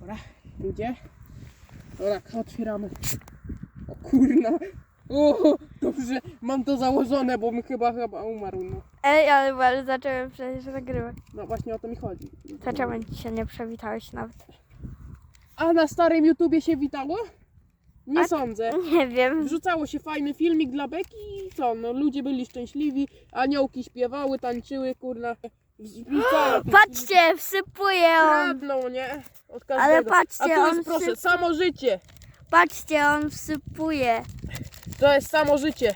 Dobra, ludzie. Dobra, otwieramy. O kurna. O, dobrze, mam to założone, bo mi chyba chyba umarł. No, Ej, ale, ale zacząłem przecież nagrywać. no właśnie o to mi chodzi. To czemu się nie przywitałeś nawet? A na starym YouTubie się witało? Nie A- sądzę. Nie wiem. Wrzucało się fajny filmik dla Beki i co, no ludzie byli szczęśliwi, aniołki śpiewały, tańczyły, kurna. Patrzcie, wsypuje on. Kradną, nie? Od Ale patrzcie, A tu on jest, proszę, syp- samo życie. Patrzcie, on wsypuje. To jest samo życie.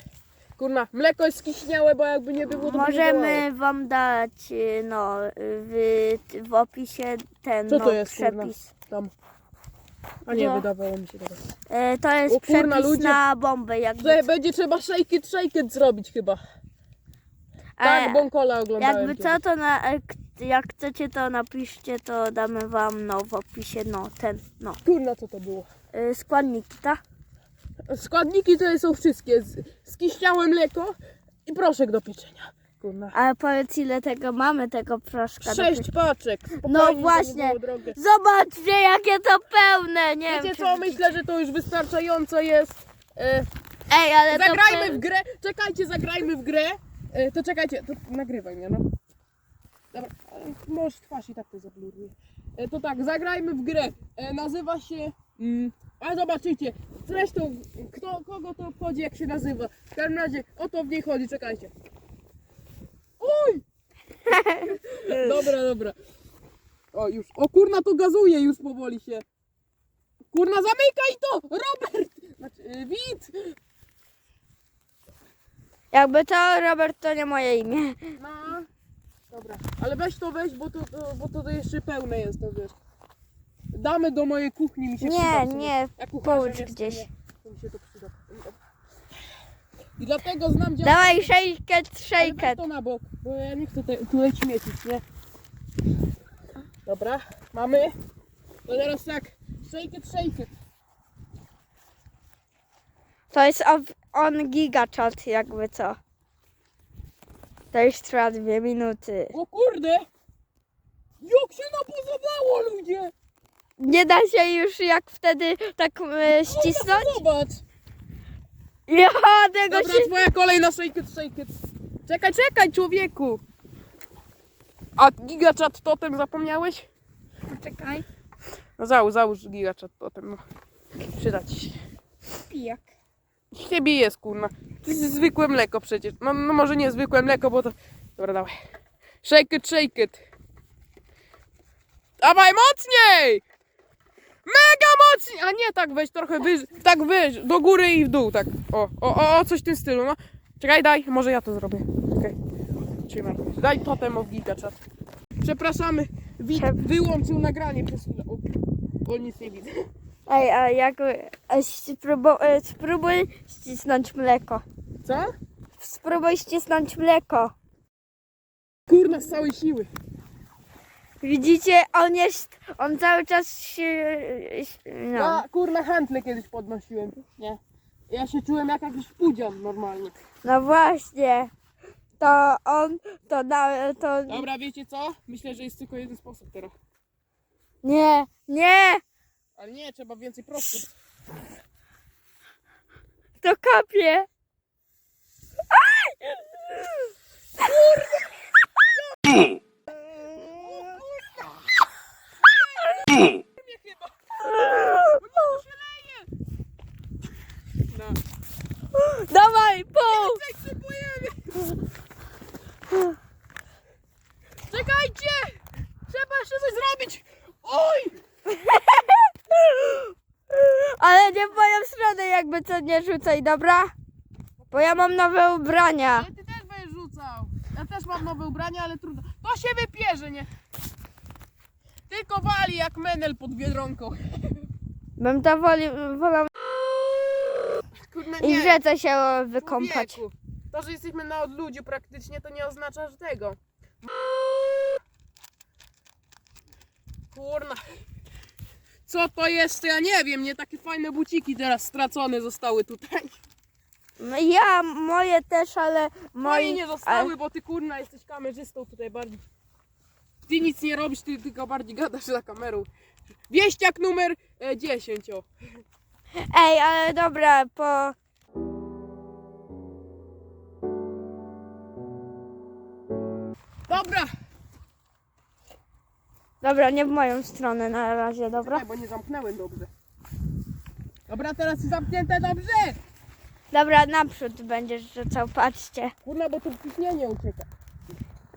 Kurna, mleko jest skiśniałe, bo jakby nie było, to by nie działało. Możemy wam dać y, no w, w opisie ten Co to no, jest, kurna? przepis. Tam. A nie, No. wydawało mi się teraz. E, to jest O kurna, przepis ludzie. na bombę jakby. Będzie trzeba shake it, shake it zrobić chyba. E, Tak, Bąkola oglądałem. jakby co to na, e, jak chcecie to napiszcie, to damy wam no w opisie no ten no Kurna, co to było? e, składniki, tak? Składniki to są wszystkie. Z- Skiśniałe mleko i proszek do pieczenia. Kurna. Ale powiedz ile tego mamy tego proszka. do Sześć paczek. Spokojnie, No żeby właśnie. było drogie. Zobaczcie jakie to pełne, nie Wiecie wiem. co, czy- myślę, że to już wystarczająco jest. E, Ej, ale to zagrajmy w grę. Czekajcie, zagrajmy w grę. E, to czekajcie, to nagrywaj mnie, no. Dobra, możesz twarz i tak to zabluruję. E, to tak, zagrajmy w grę. E, nazywa się... Mm, a zobaczycie, zresztą kto, kogo to obchodzi, jak się nazywa. W każdym razie o to w niej chodzi, czekajcie. Oj! dobra, dobra. O, już. O kurna, to gazuje już powoli się. Kurna, zamykaj to! Robert! Znaczy, Wit! Jakby to Robert to nie moje imię. No. Dobra, ale weź to weź, bo to, to, bo to jeszcze pełne jest, to wiesz. Damy do mojej kuchni, mi się Nie, przyda. w sumie. nie, kucharzem połóż jestem, gdzieś. nie, To mi się to przyda. I dlatego znam działanie. Dawaj shake it, Ale shake weź it. to na bok, bo ja nie chcę te, tutaj śmiecić, nie? Dobra, mamy. To teraz tak, shake it, shake it. To jest on, on gigachat jakby co. To już trwa dwie minuty. O kurde! Jak się napozowało, ludzie! Nie da się już jak wtedy tak e, ścisnąć? Zobacz! Ja tego Dobra, się... twoja kolej na shake it, shake it. Czekaj, czekaj, człowieku! A gigachat totem zapomniałeś? Czekaj. No załóż, załóż gigachat totem, no. Przyda ci się. Pijak. Ciebie jest, kurna. To jest zwykłe mleko przecież. No, no może nie zwykłe mleko, bo to... Dobra, dawaj. Shake it, shake it. Dawaj, mocniej! Mega mocniej! A nie, tak weź trochę wyżej. Tak weź, do góry i w dół, tak. O, o, o, o coś w tym stylu, no. Czekaj, daj, może ja to zrobię. Okej. Trzymaj. Daj totem of gigachat. Przepraszamy, Wit wyłączył nagranie przez chwilę. O, o nic nie widzę. Ej, a jak... e, Spróbuj, e, spróbuj ścisnąć mleko. Co? Spróbuj ścisnąć mleko. Kurna, z całej siły. Widzicie, on jest... On cały czas się... No. Ja kurna handle kiedyś podnosiłem, nie? Ja się czułem jak jakiś pudzian normalnie. No właśnie. To on, to na, to... Dobra, wiecie co? Myślę, że jest tylko jeden sposób teraz. Nie, nie, Ale nie, trzeba więcej prostu. to kapie. Dawaj, pół. Eksypujemy! Czekajcie! Trzeba jeszcze coś zrobić! Oj! Ale nie w moją stronę jakby co nie rzucaj, dobra? Bo ja mam nowe ubrania. Ale ty też będziesz rzucał. Ja też mam nowe ubrania, ale trudno. To się wypierze, nie? Tylko wali jak menel pod biedronką. Bym to woli, wolał Kurna, i w rzece się wykąpać. Człowieku, To, że jesteśmy na odludziu praktycznie, to nie oznacza, że tego. Kurna. Co to jest? Ja nie wiem, nie takie fajne buciki teraz stracone zostały tutaj. No Ja, moje też, ale Moje moi... nie zostały, bo ty kurna jesteś kamerzystą tutaj bardziej. Ty nic nie robisz, ty tylko bardziej gadasz za kamerą. Wieściak numer e, 10, o. Ej, ale dobra, po... Dobra, Dobra, nie w moją stronę na razie, dobra? Czekaj, bo nie zamknąłem dobrze. Dobra, teraz jest zamknięte dobrze! Dobra, naprzód będziesz rzucał, patrzcie. Kurna, bo tu ciśnienie ucieka.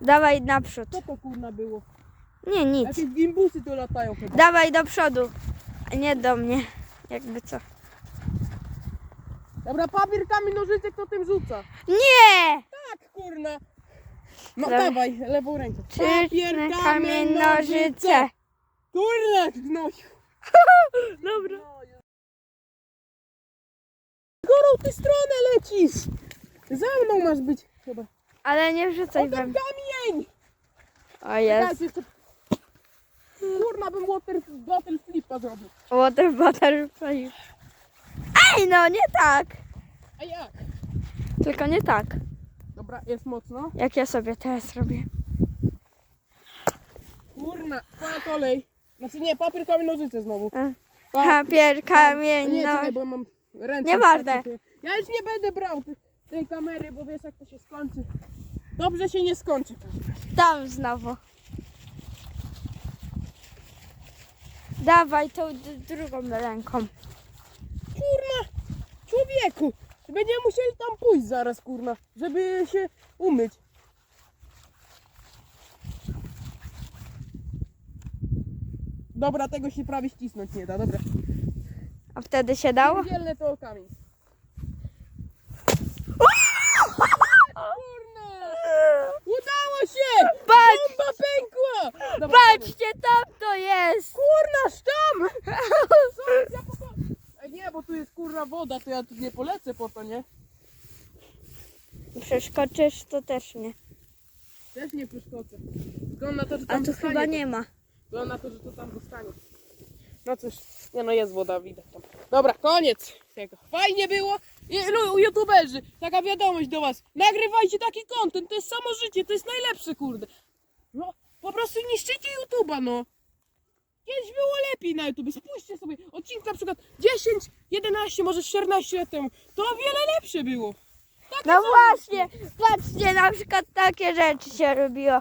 Dawaj naprzód. Co to kurna było? Nie, nic. Jakieś gimbusy tu latają chyba. Dawaj do przodu, a nie do mnie. Jakby co. Dobra, papier, kamień, nożyce, kto tym rzuca? Nie! Tak, kurna. No Dobra. dawaj, lewą rękę. Czynne kamień, nożyce. Kurna, no. Dobra. Którą ty stronę lecisz? Za mną masz być chyba. Ale nie wrzucaj we ten mnie. kamień! O jest. Jeszcze... Kurna, bym water, water flipa zrobił. Water butterfly. Ej, no nie tak. A jak? Tylko nie tak. Dobra, jest mocno. Jak ja sobie teraz robię. Kurna, twoja kolej. Znaczy nie, papier, kamień, nożyce znowu. Pa- Papier, kamień, Nie, no. czekaj, bo mam ręce. Nieważne. takie. Ja już nie będę brał tej, tej kamery, bo wiesz jak to się skończy. Dobrze się nie skończy. Tam znowu. Dawaj tą d- drugą ręką. Kurna, człowieku. Będziemy musieli tam pójść zaraz, kurna, żeby się umyć. Dobra, tego się prawie ścisnąć nie da, dobra. A wtedy się dało? Dzielne to kamień. Kurna! Udało się! Patrz! Bomba pękła! Dobra, Patrzcie, tam to jest! Kurna, sztam! Co? Ja po bo tu jest kurna woda, to ja tu nie polecę po to, nie? Przeskoczysz, to też nie. Też nie przeszkodzę. Wygląda na to, że A tam tu dostanie chyba nie ma. Wygląda na to, że to tam dostanie. No cóż, nie no jest woda, widać tam. Dobra, koniec tego. Fajnie było. I, lu- YouTuberzy, taka wiadomość do was. Nagrywajcie taki content, to jest samo życie, to jest najlepsze, kurde. No, po prostu niszczycie YouTube'a, no. Kiedyś było lepiej na YouTube. Spójrzcie sobie, odcinki na przykład 10, 11, może 14 lat temu. To o wiele lepsze było. Takie No są właśnie, patrzcie, na przykład takie rzeczy się robiło.